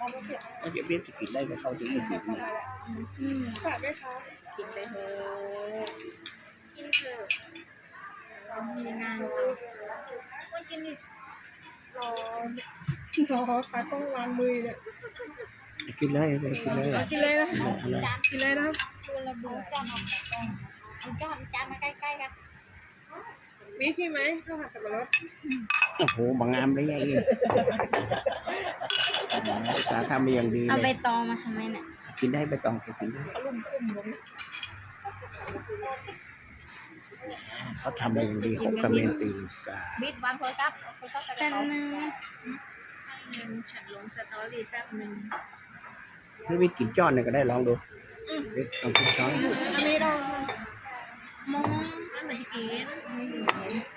เอาเสียก็จะเบี้ยจะกินได้ก็เข้าถึงยี่สิบเนี่ยฝากด้วยคะกินไปเถอะกินเถอะมันมีงานทำคนกินดิรอรอค่ะต้องล้างมือเนี่ยกินเลยกินเลยกินเลยนะกินเลยนะตัวระเบิดจานของจานจานมาใกล้ๆกัน มีใช่ไหมข้าวผัดสับปะรดโอ้โหบางงามเลยไงเนี่ยสาทำมาอย่างดีเอาเลใบยตองมาทำไมเนี่ยกินได้ไปตองกินได้เอาลุ่มคุ้มลงเขาทำมาอย่างดีหกกระเมนตีกาบิดวางโทรศัพท์เอาโทรศัพท์ใส่กระเป๋านึงหนึ่งฉันลงสตอรี่แป๊บหนึ่งไม่วิกินจ้อนเนี่ยก็ได้ลองดูวิลองกินจ้อนอันนี้เรา มองอันไหนกิน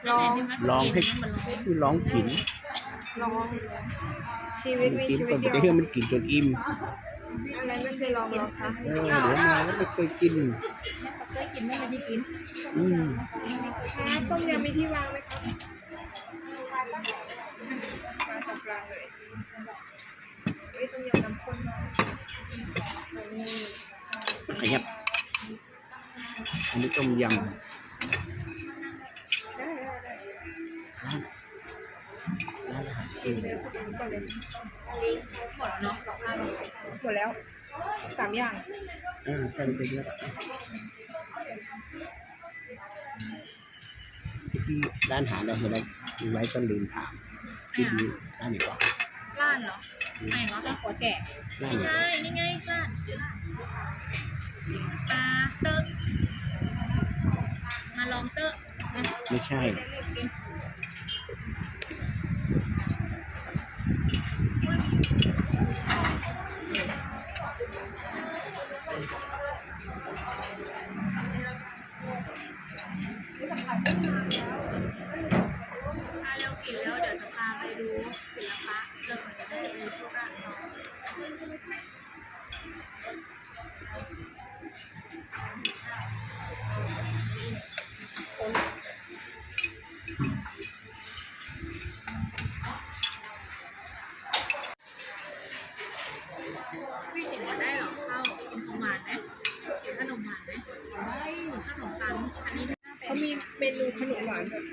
ลองลองให้ลองกินลองชีวิตมีกินชีก่วิอตนเดียวจะเชื่อมันกินจนอิ่มอะไรไม่เคยลองหรอกคะเออเดี๋ยวมาแล้วไม่เคยกินแม่เขาเคยกินไม่ได้กินอืมคะต้มยำมีที่วางไหมคะวางตรงกลางเลยเอ้ยต้มยำน้ำข้นมากขยับ อันนี้ต้มยำได้ได้ได้ร้านร้านอาหารเองก่อนเลยหมดเนาะหมดแล้วสามอย่างเออใช่ไปเยอะที่ร้านอาหารเราเห็นอะไรไว้ก็ลืมถามที่ดีร้านไหนวะร้านเหรอไหนเหรอเจ้าหัวแก่ร้านไม่ไหนใช่นี่ไงร้านชื่อร้าน ปลาเตอะมาลองเตอะไม่ใช่ถ้าเรากินแล้วเดี๋ยวจะพาไปดูศิลปะเริ่มจะได้รู้ทุกร้านเนาะพี่กินมาได้เหรอข้าวกินของหวานไหมกินขนมหวานไหมขนมปังอันนี้ เขามีเมนูขนมห วานด้วย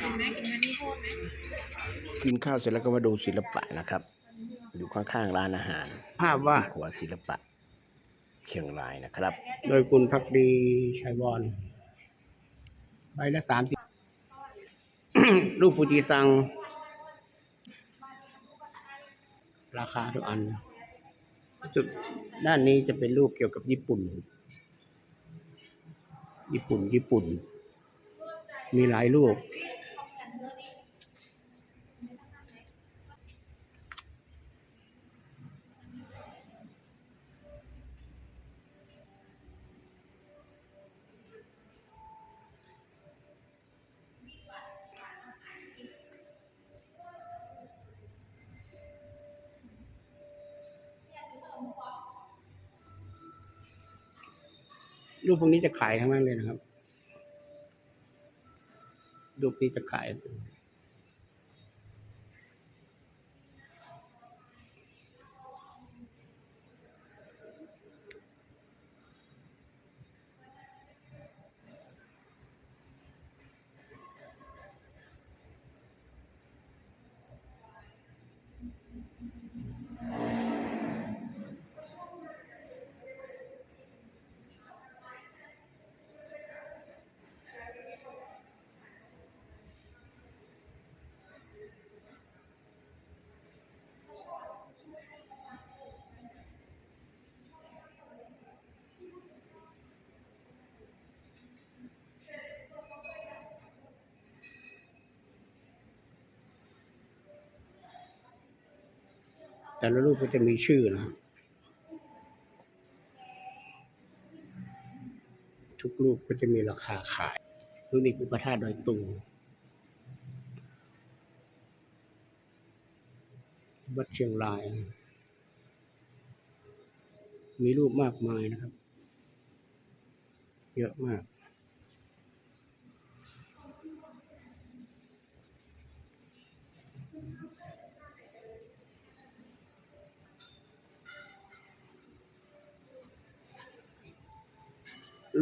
กินไหมกินอันนี้โคตรไหมกินข้าวเสร็จแล้วก็มาดูศิลปะนะครับ อยู่ข้างๆร้านอาหาร ภาพว่าดขวศิลปะเชียงรายนะครับ โดยคุณพักดีชัยวรใบละสามสิบรูปฟูจิซัง ราคาทุกอันรู้สึกด้านนี้จะเป็นรูปเกี่ยวกับญี่ปุ่น ญี่ปุ่นญี่ปุ่น มีหลายรูป รูปพวกนี้จะขายทั้งนั้นเลยนะครับรูปนี้จะขาย แต่ละรูปก็จะมีชื่อนะครับทุกรูปก็จะมีราคาขายรูปนี้คือพระธาตุดอยตุงวัดเชียงราย มีรูปมากมายนะครับ เยอะมาก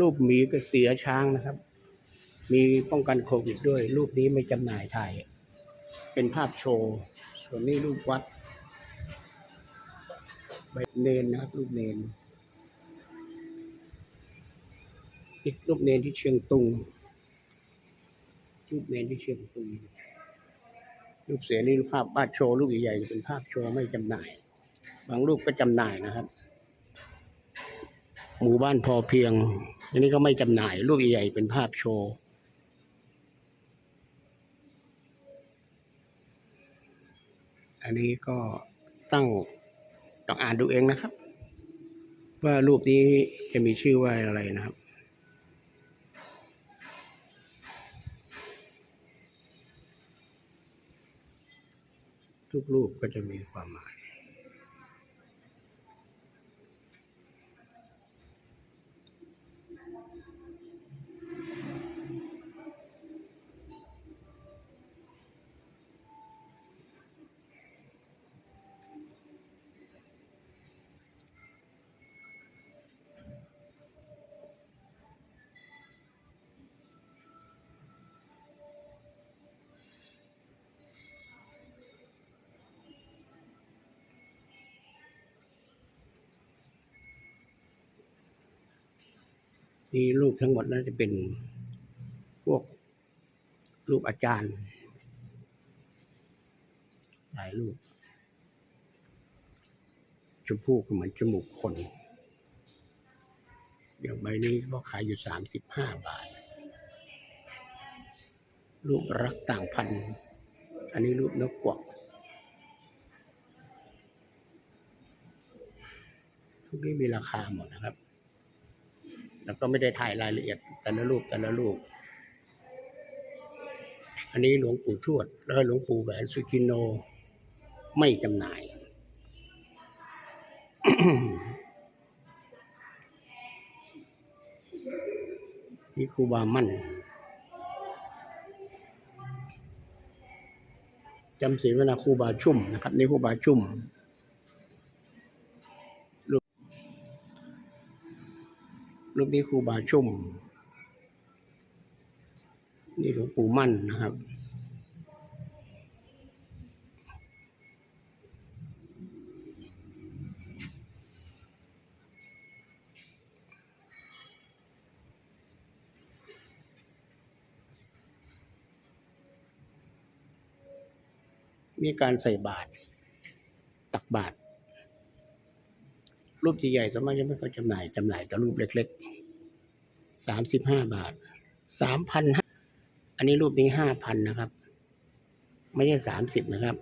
รูปหมีกับเสือช้างนะครับ มีป้องกันโควิดด้วย รูปนี้ไม่จำหน่ายถ่าย เป็นภาพโชว์ ส่วนนี้รูปวัดใบเนนนะครับ รูปเนน อีกรูปเนนที่เชียงตุง รูปเนนที่เชียงตุง รูปเสือนี่รูปภาพวาดโชว์รูปใหญ่ๆเป็นภาพโชว์ไม่จำหน่าย บางรูปก็จำหน่ายนะครับ หมู่บ้านพอเพียง อันนี้ก็ไม่จำหน่าย รูปใหญ่เป็นภาพโชว์อันนี้ก็ต้งต้องอ่านดูเองนะครับ ว่ารูปนี้จะมีชื่อว่าอะไรนะครับ ทุกรูปก็จะมีความหมาย นี่รูปทั้งหมดน่าจะเป็นพวกรูปอาจารย์ หลายรูปชมพู่ก็เหมือนจมูกคน อย่างใบนี้ก็ขายอยู่สามสิบห้าบาท รูปรักต่างพัน อันนี้รูปนกกวักทุกนี้มีราคาหมดนะครับ แล้วก็ไม่ได้ถ่ายรายละเอียดแต่ละรูปแต่ละรูป อันนี้หลวงปู่ทวด แล้วหลวงปู่แหวนสุจินโนไม่จำหน่าย นี่ครูบามั่นจำศีลวนาครูบาชุ่มนะครับ นี่ครูบาชุ่ม รูปนี้ครูบาชุ่ม นี่หลวงปู่มั่นนะครับ มีการใส่บาตรตักบาตร รูปที่ใหญ่สวนมากจะไม่ค่อยจำหน่ายจำหน่ายแต่รูปเล็กๆสามสิบห้าบาทสามพันอันนี้รูปนี้ห้าพันนะครับ ไม่ใช่สามสิบนะครับ